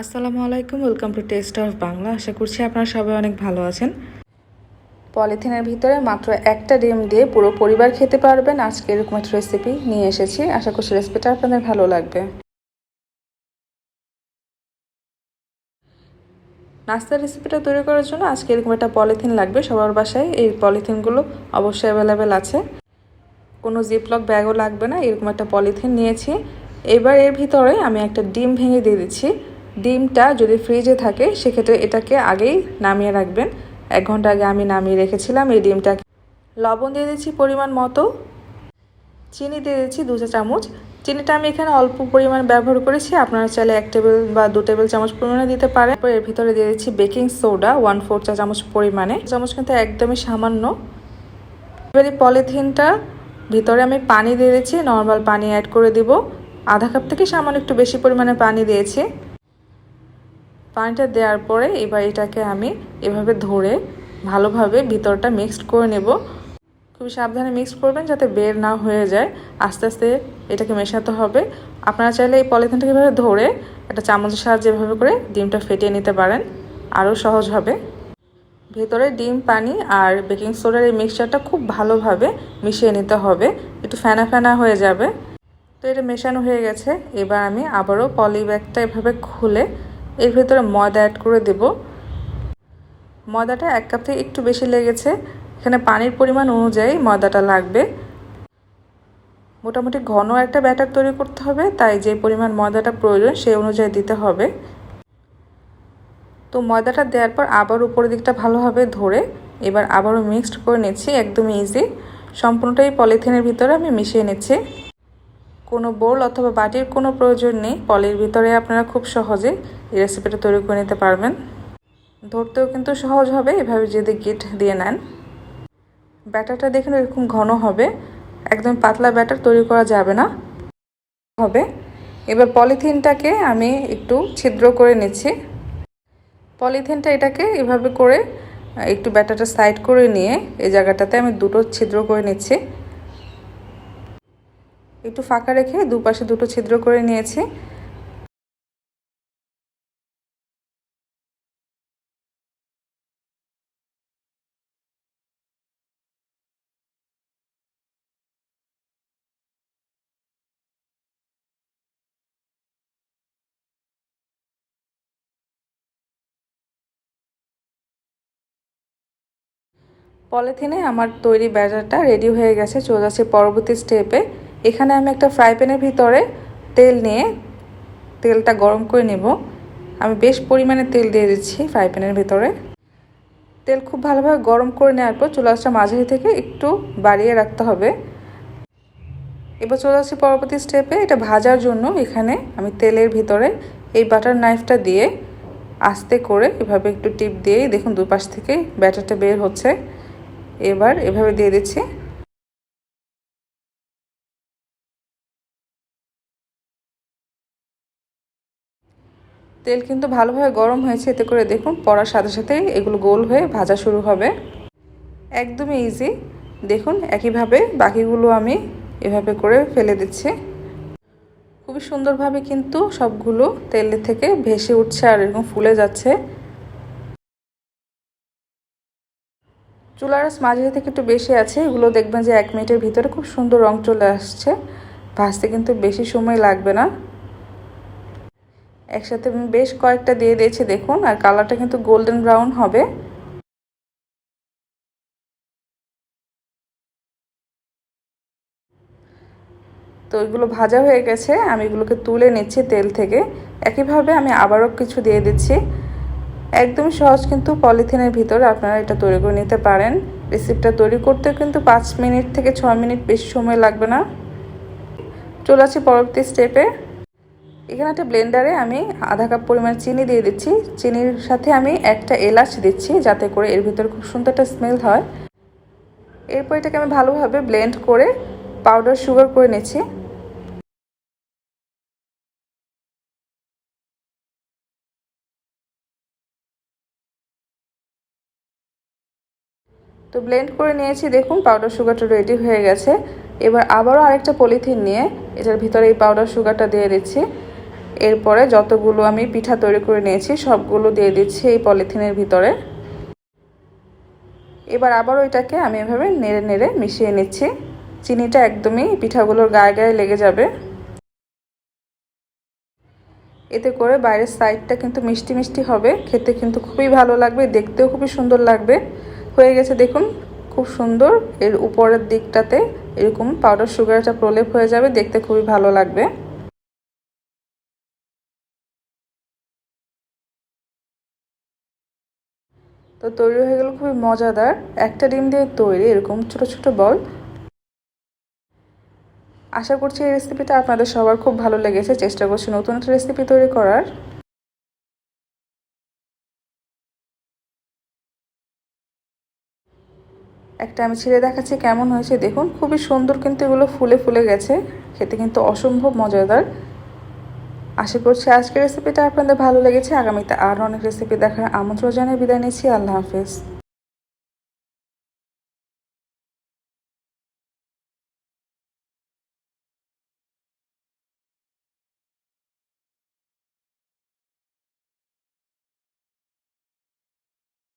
আসসালামু আলাইকুম welcome to taste of Bangla আশা করছি আপনারা সবাই অনেক ভালো আছেন। পলিথিনের ভিতরে মাত্র একটা ডিম দিয়ে পুরো পরিবার খেতে পারবেন। আজকে এরকম একটা রেসিপি নিয়ে এসেছি। আশা করছি রেসিপিটা আপনাদের ভালো লাগবে। নাস্তার রেসিপিটা তৈরি করার জন্য আজকে এরকম একটা পলিথিন লাগবে। সবার বাসায় এই পলিথিনগুলো অবশ্যই অ্যাভেলেবেল আছে। কোনো জিপলক ব্যাগও লাগবে না। এরকম একটা পলিথিন নিয়েছি। এবার এর ভিতরে আমি একটা ডিম ভেঙে দিয়ে দিচ্ছি। ডিমটা যদি ফ্রিজে থাকে, সেক্ষেত্রে এটাকে আগেই নামিয়ে রাখবেন। এক ঘণ্টা আগে আমি নামিয়ে রেখেছিলাম এই ডিমটাকে। লবণ দিয়ে দিচ্ছি পরিমাণ মতো। চিনি দিয়ে দিচ্ছি দু চা চামচ। চিনিটা আমি এখানে অল্প পরিমাণ ব্যবহার করেছি। আপনারা চাইলে এক টেবিল বা দু টেবিল চামচ পরিমাণে দিতে পারেন। এর ভিতরে দিয়ে দিচ্ছি বেকিং সোডা, ওয়ান ফোর চা চামচ পরিমাণে। চামচ কিন্তু একদমই সামান্য। এবার পলিথিনটা ভিতরে আমি পানি দিয়ে দিচ্ছি। নর্মাল পানি অ্যাড করে দিব। আধা কাপ থেকে সামান্য একটু বেশি পরিমাণে পানি দিয়েছি। পানিটা দেওয়ার পরে এবার এটাকে আমি এভাবে ধরে ভালোভাবে ভিতরটা মিক্সড করে নেব। খুবই সাবধানে মিক্স করবেন যাতে বের না হয়ে যায়। আস্তে আস্তে এটাকে মেশাতে হবে। আপনারা চাইলে এই পলিথিনটাকে এভাবে ধরে একটা চামচের সাহায্যে এভাবে করে ডিমটা ফেটিয়ে নিতে পারেন। আরও সহজ হবে। ভেতরে ডিম, পানি আর বেকিং সোডার এই মিক্সচারটা খুব ভালোভাবে মিশিয়ে নিতে হবে। একটু ফেনা ফেনা হয়ে যাবে। তো এটা মেশানো হয়ে গেছে। এবার আমি আবারও পলি ব্যাগটা এভাবে খুলে এর ভেতরে ময়দা অ্যাড করে দেব। ময়দাটা এক কাপ থেকে একটু বেশি লেগেছে। এখানে পানির পরিমাণ অনুযায়ী ময়দাটা লাগবে। মোটামুটি ঘন একটা ব্যাটার তৈরি করতে হবে, তাই যে পরিমাণ ময়দাটা প্রয়োজন সেই অনুযায়ী দিতে হবে। তো ময়দাটা দেওয়ার পর আবার উপরের দিকটা ভালোভাবে ধরে এবার আবারও মিক্সড করে নিচ্ছি একদম ইজি সম্পূর্ণটাই পলিথিনের ভিতরে আমি মিশিয়ে নিচ্ছি। কোনো বোল অথবা বাটির কোনো প্রয়োজন নেই। পলির ভিতরে আপনারা খুব সহজে এই রেসিপিটা তৈরি করে নিতে পারবেন। ধরতেও কিন্তু সহজ হবে, এভাবে যদি গিট দিয়ে নেন। ব্যাটারটা দেখুন এরকম ঘন হবে। একদম পাতলা ব্যাটার তৈরি করা যাবে না। হবে। এবার পলিথিনটাকে আমি একটু ছিদ্র করে নিচ্ছি। পলিথিনটা এটাকে এভাবে করে একটু ব্যাটারটা সাইড করে নিয়ে এই জায়গাটাতে আমি দুটো ছিদ্র করে নিচ্ছি। একটু ফাঁকা রেখে দুপাশে দুটো ছিদ্র করে নিয়েছি। পলিথিনে আমার তৈরি ব্যাটারটা রেডি হয়ে গেছে, চলে যাচ্ছে পরবর্তী স্টেপে। এখানে আমি একটা ফ্রাই প্যানের ভিতরে তেল নিয়ে তেলটা গরম করে নেব। আমি বেশ পরিমাণে তেল দিয়ে দিচ্ছি ফ্রাই প্যানের ভিতরে। তেল খুব ভালোভাবে গরম করে নেওয়ার পর চুলাশটা মাঝারি থেকে একটু বাড়িয়ে রাখতে হবে। এবার চলে আসছি পরবর্তী স্টেপে এটা ভাজার জন্য এখানে আমি তেলের ভিতরে এই বাটার নাইফটা দিয়ে আস্তে করে এভাবে একটু টিপ দিয়ে দেখুন দুপাশ থেকে ব্যাটারটা বের হচ্ছে। এবার এভাবে দিয়ে দিচ্ছি। তেল কিন্তু ভালোভাবে গরম হয়েছে, এতে করে দেখুন পড়ার সাথে সাথে এগুলো গোল হয়ে ভাজা শুরু হবে। একদমই ইজি দেখুন একইভাবে বাকিগুলো আমি এভাবে করে ফেলে দিচ্ছি। খুবই সুন্দরভাবে কিন্তু সবগুলো তেলের থেকে ভেসে উঠছে আর এরকম ফুলে যাচ্ছে। চুলার মাঝে থেকে একটু বেশি আছে, এগুলো দেখবেন যে এক মিনিটের ভিতরে খুব সুন্দর রং চলে আসছে। ভাজতে কিন্তু বেশি সময় লাগবে না। একসাথে আমি বেশ কয়েকটা দিয়ে দিয়েছি, দেখুন, আর কালারটা কিন্তু গোল্ডেন ব্রাউন হবে। তো এগুলো ভাজা হয়ে গেছে, আমি এগুলোকে তুলে নিচ্ছি তেল থেকে। একইভাবে আমি আবারও কিছু দিয়ে দিচ্ছি। একদম সহজ কিন্তু পলিথিনের ভিতরে আপনারা এটা তৈরি করে নিতে পারেন। রেসিপিটা তৈরি করতে কিন্তু পাঁচ মিনিট থেকে ছয় মিনিট বেশি সময় লাগবে না। চলে আসছি পরবর্তী স্টেপে এখানে একটা ব্লেন্ডারে আমি আধা কাপ পরিমাণ চিনি দিয়ে দিচ্ছি। চিনির সাথে আমি একটা এলাচ দিচ্ছি যাতে করে এর ভিতরে খুব সুন্দর একটা স্মেল হয়। এরপর এটাকে আমি ভালোভাবে ব্লেন্ড করে পাউডার সুগার করে নিচ্ছি। তো ব্লেন্ড করে নিয়েছি, দেখুন পাউডার সুগারটা রেডি হয়ে গেছে। এবার আবারও আরেকটা পলিথিন নিয়ে এটার ভিতরে এই পাউডার সুগারটা দিয়ে দিচ্ছি। এরপরে যতগুলো আমি পিঠা তৈরি করে নিয়েছি, সবগুলো দিয়ে দিচ্ছি এই পলিথিনের ভিতরে। এবার আবারও এটাকে আমি এভাবে নেড়ে নেড়ে মিশিয়ে নিচ্ছি। চিনিটা একদমই পিঠাগুলোর গায়ে গায়ে লেগে যাবে। এতে করে বাইরের সাইডটা কিন্তু মিষ্টি মিষ্টি হবে, খেতে কিন্তু খুবই ভালো লাগবে, দেখতেও খুবই সুন্দর লাগবে। হয়ে গেছে দেখুন, খুব সুন্দর। এর উপরের দিকটাতে এরকম পাউডার সুগারটা প্রলেপ হয়ে যাবে, দেখতে খুবই ভালো লাগবে। তো তৈরি হয়ে গেল খুবই মজাদার। একটা ডিম দিয়ে তৈরি এরকম ছোট ছোট বল। আশা করছি এই রেসিপিটা আপনাদের সবার খুব ভালো লেগেছে। চেষ্টা করছি নতুন একটা রেসিপি তৈরি করার। একটা আমি ছেড়ে দেখাচ্ছি কেমন হয়েছে। দেখুন, খুবই সুন্দর কিন্তু এগুলো ফুলে ফুলে গেছে। খেতে কিন্তু অসম্ভব মজাদার। আশা করছি আজকের রেসিপিটা আপনাদের ভালো লেগেছে। আগামীতে আরও অনেক রেসিপি দেখার আমন্ত্রণ জানিয়ে বিদায় নিচ্ছি। আল্লাহ হাফেজ।